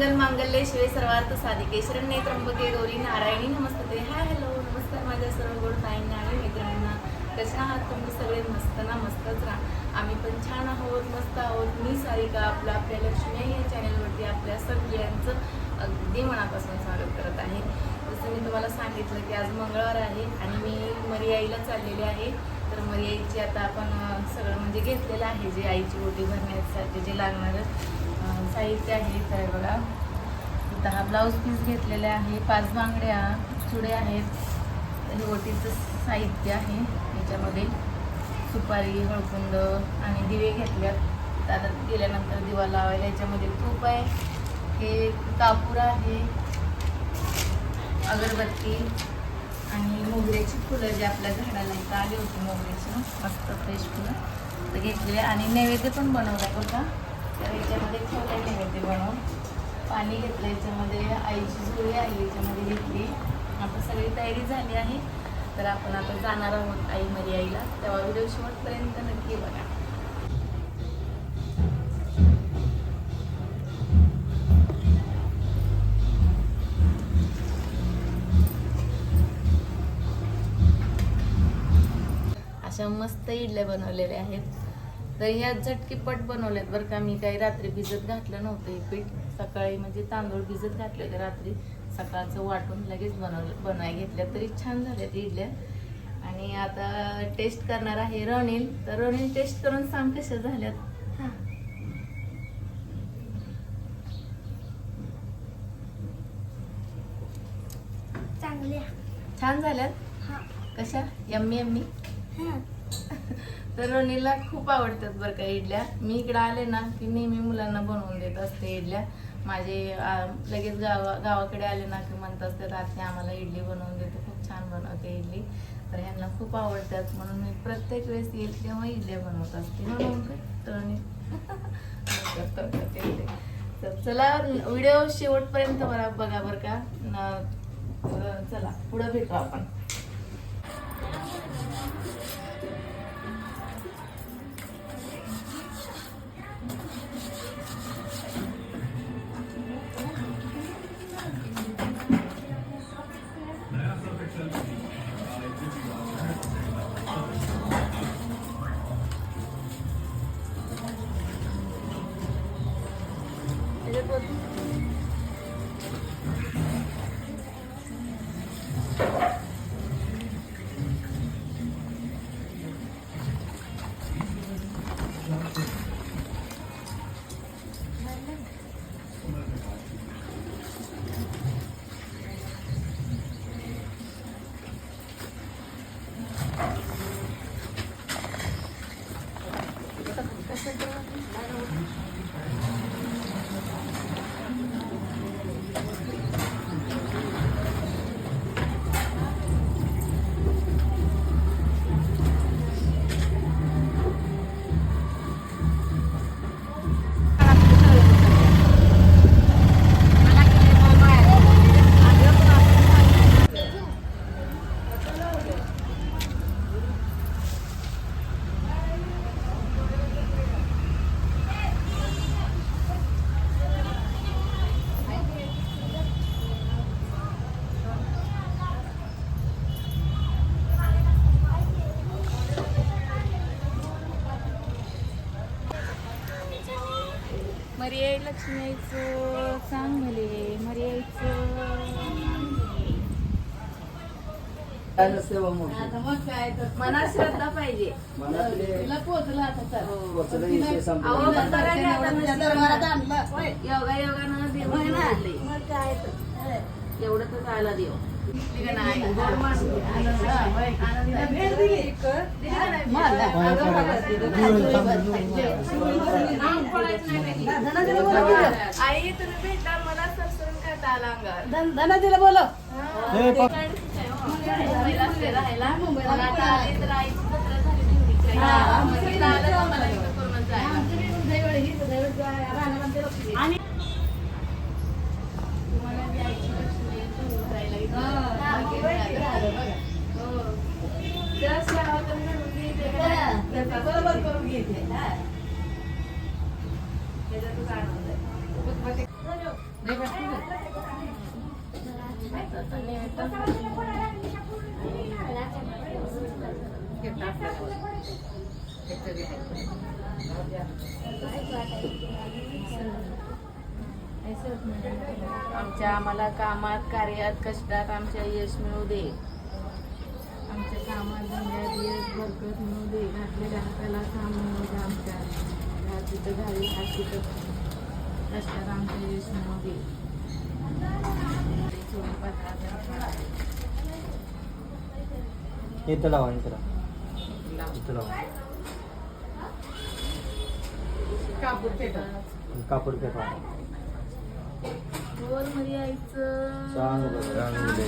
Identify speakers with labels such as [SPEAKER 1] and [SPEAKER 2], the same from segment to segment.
[SPEAKER 1] मंगल मांगल्य शिवे सर्वार्थ साधिके शरण्ये त्र्यंबके गौरी नारायणी नमस्ते. हाय हॅलो नमस्कार माझ्या सर्व गोड ताईंना आणि मित्रांना. कशा आहात तुम्ही सगळे? मस्त ना मस्तच राहा. आम्ही पण छान आहोत मस्त आहोत. मी सारिका आपलं आपल्या लक्ष्मी या चॅनलवरती आपल्या सगळ्यांचं अगदी मनापासून स्वागत करत आहे. जसं मी तुम्हाला सांगितलं की आज मंगळवार आहे आणि मी मरियाईला चाललेले आहे. तर मरियाईची आता आपण सगळं म्हणजे घेतलेलं आहे. जे आईची ओटी भरण्यासाठी जे लागणारं साहित्य आहे तर बघा. दहा ब्लाऊज पीस घेतलेले आहे. पाच बांगड्या चुडे आहेत. हे ओटीचं साहित्य आहे याच्यामध्ये. सुपारी हळकुंड आणि दिवे घेतल्यात. तर आता गेल्यानंतर दिवा लावायला याच्यामध्ये तूप आहे. हे कापूर आहे. अगरबत्ती आणि मोगऱ्याची फुलं जे आपल्या झाडाला इथं आली होती मोगऱ्याची. मस्त फ्रेश फुलं. तर घेतलेले आणि नैवेद्य पण बनवला बघा. तर याच्यामध्ये ठेवलं ते बनवून पाणी घेतलं याच्यामध्ये आईची जुळी आहे याच्यामध्ये घेतली. आता सगळी तयारी झाली आहे. तर आपण आता जाणार आहोत आई मरी आईला तेव्हा व्हिडिओ शेवटपर्यंत नक्की बघा. अशा मस्त इडल्या बनवलेल्या आहेत. तर ह्या झटकीपट बनवल्यात बरं का. मी काही रात्री भिजत घातलं नव्हतं हे पीठ. सकाळी म्हणजे तांदूळ भिजत घातले होते रात्री. सकाळचं वाटून लगेच बनवलं बनवाय घेतल्या. तरी छान झाल्यात इडल्या. आणि आता टेस्ट करणार आहे रणील. तर रणील टेस्ट करून सांग कशा झाल्यात. छान झाल्यात? कशा? Yummy yummy?
[SPEAKER 2] तरुणीला
[SPEAKER 1] तर खूप आवडतात बरं का इडल्या. मी इकडे आले ना की नेहमी मुलांना बनवून देत असते इडल्या. माझे लगेच गावा गावाकडे आले ना की म्हणत असते आत्या आम्हाला इडली बनवून देते खूप छान बनवते इडली. तर ह्यांना खूप आवडतात. म्हणून मी प्रत्येक वेळेस येईल तेव्हा इडल्या बनवत असते. हो म्हणून तरुणी हो हो तर तर चला व्हिडिओ शेवटपर्यंत बरा बघा बरं का. चला पुढं भेटू आपण. Thank you. मरियाई लक्ष्मीचं सांग भले
[SPEAKER 3] मोठं.
[SPEAKER 1] मनात श्रद्धा पाहिजे.
[SPEAKER 3] मनातले पोचलं.
[SPEAKER 1] अहो, पण आता नशीब योगा योगानं देव आणलंय.
[SPEAKER 2] मग काय तर.
[SPEAKER 1] एवढं तर जायला देव. आई तुम्ही भेटला मला सरसरून खाता आला अंगावर
[SPEAKER 2] धना तिला बोलो
[SPEAKER 1] मुंबईला असते राहायला मला आता आले तर आईची जत्रा झाली निवडीची. आलं इथं करूनच जायला. तुम्हाला बी आईची लक्ष्मी येतो उतरायला इथं. हो. जरा सेवा करून घरून घेते का नाही?
[SPEAKER 2] बरोबर करून घेते
[SPEAKER 1] त्याच्यातच आनंद आहे. आमच्या आम्हाला कामात कार्यात कष्टात आमच्या यश मिळू दे आमच्या कामात धंद्यात यश बरकत हाताला काम मिळू दे आमच्या तिथं घाली हात तिथं कष्टात आमच्या यश मिळू दे सोडून पात्रात
[SPEAKER 4] इथं लावा इथं लावा. इथं लावा. कापड पेपर.
[SPEAKER 1] वर मध्ये यायचं
[SPEAKER 4] चांगलं, चांगलं.
[SPEAKER 1] चांगले.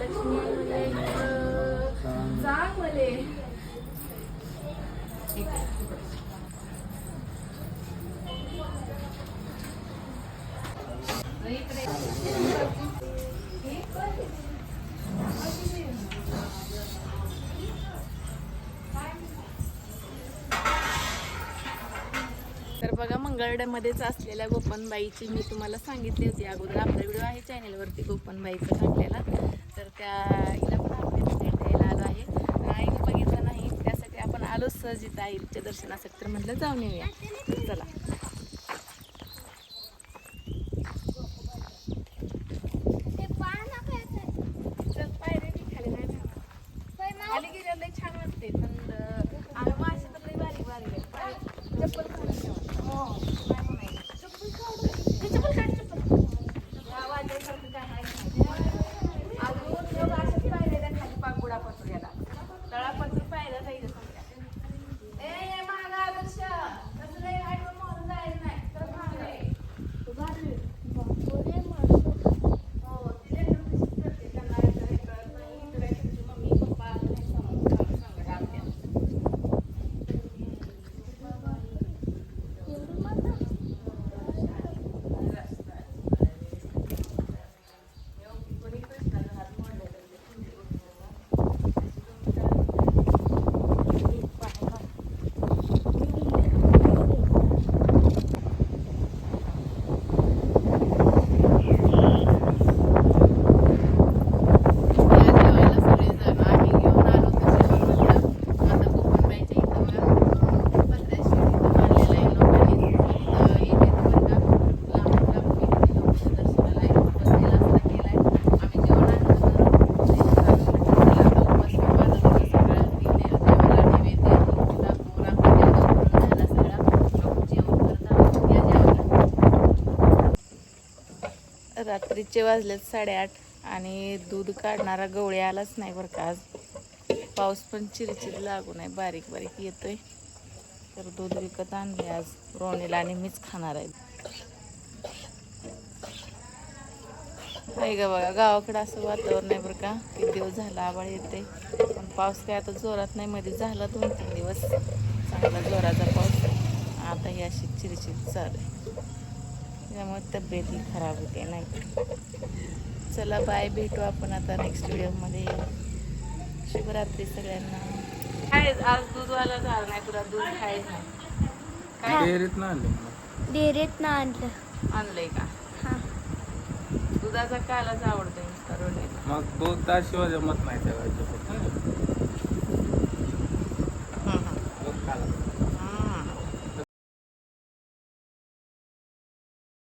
[SPEAKER 1] लक्ष्मी मध्ये यायचं
[SPEAKER 4] चांगलं.
[SPEAKER 1] चांगले तर बघा मंगळवेढ्यामध्येच असलेल्या गोपनबाईची मी तुम्हाला सांगितली होती अगोदर. आपला व्हिडिओ आहे चॅनेलवरती गोपनबाईचा टाकलेला. तर त्या हिला पण आपण भेट द्यायला आलो आहे तर आईने बघितलं नाही त्यासाठी आपण आलो सहज इथं आईच्या दर्शनासाठी. तर म्हटलं जाऊन येऊया. चला
[SPEAKER 2] ते पाहा ना कसं
[SPEAKER 1] चल पायरे खाली नाही जाणार.
[SPEAKER 2] होय ना?
[SPEAKER 1] खाली गेल्यावर लई छान वाटते थंड आणि मासे तर लई बारीक बारीक आहेत पाय- चप्पल घालून ठेवा. हो, काय म्हणायचं. चप्पल काढ. हे चप्पल काढ, चप्पल. या वाजायसारखं काय आहे नाही. अजून मग अशाच पायऱ्या त्या खाली पाकुडा पत्र्याला. तळापत्र पायऱ्या जायचं समजा. ए, ए, मागं आदर्श. तसं लई हाईटवर मारून जायचं नाही. तर मागं आहे.
[SPEAKER 2] बोले मस्त.
[SPEAKER 1] हो, ती लेकरं तशीच करते. त्यांना इकडे हे कळत नाही. इकडे त्यांची मम्मी, पप्पा नाही समजत. सांग- सांगत आत्या.
[SPEAKER 2] एवढी मस्त?
[SPEAKER 1] कोणी कृष्णाचा हात मोडलेला रात्रीचे वाजलेत साडेआठ आणि दूध काढणारा गवळे आलाच नाही बरं का आज. पाऊस पण चिरचिर लागू नाही बारीक बारीक येतोय. तर दूध विकत आणले आज रोणीला आणि मीच खाणार आहे. का बघा गावाकडं असं वातावरण आहे बरं का? किती दिवस झाला आबाळ येते पण पाऊस काय आता जोरात नाही मध्ये झाला दोन तीन दिवस. चांगला जोराचा पाऊस. आता ही अशी चिरचिर चालू आहे. त्यामुळे तब्येत ही खराब होते नाही चला बाय भेटू आपण आता नेक्स्ट व्हिडिओमध्ये शुभरात्री सगळ्यांना. काय आज दूधवाला झालं नाही तुला दूध खायचं नाही. काय?
[SPEAKER 4] डेअरीत ना आणले.
[SPEAKER 2] डेअरीत ना आणलं.
[SPEAKER 1] आणलंय का?
[SPEAKER 2] हा.
[SPEAKER 1] दुधाचा कालाच आवडतोय नुसता
[SPEAKER 4] मग दूध शिवाय जमत नाही त्या वेळेचं. दूध खायला.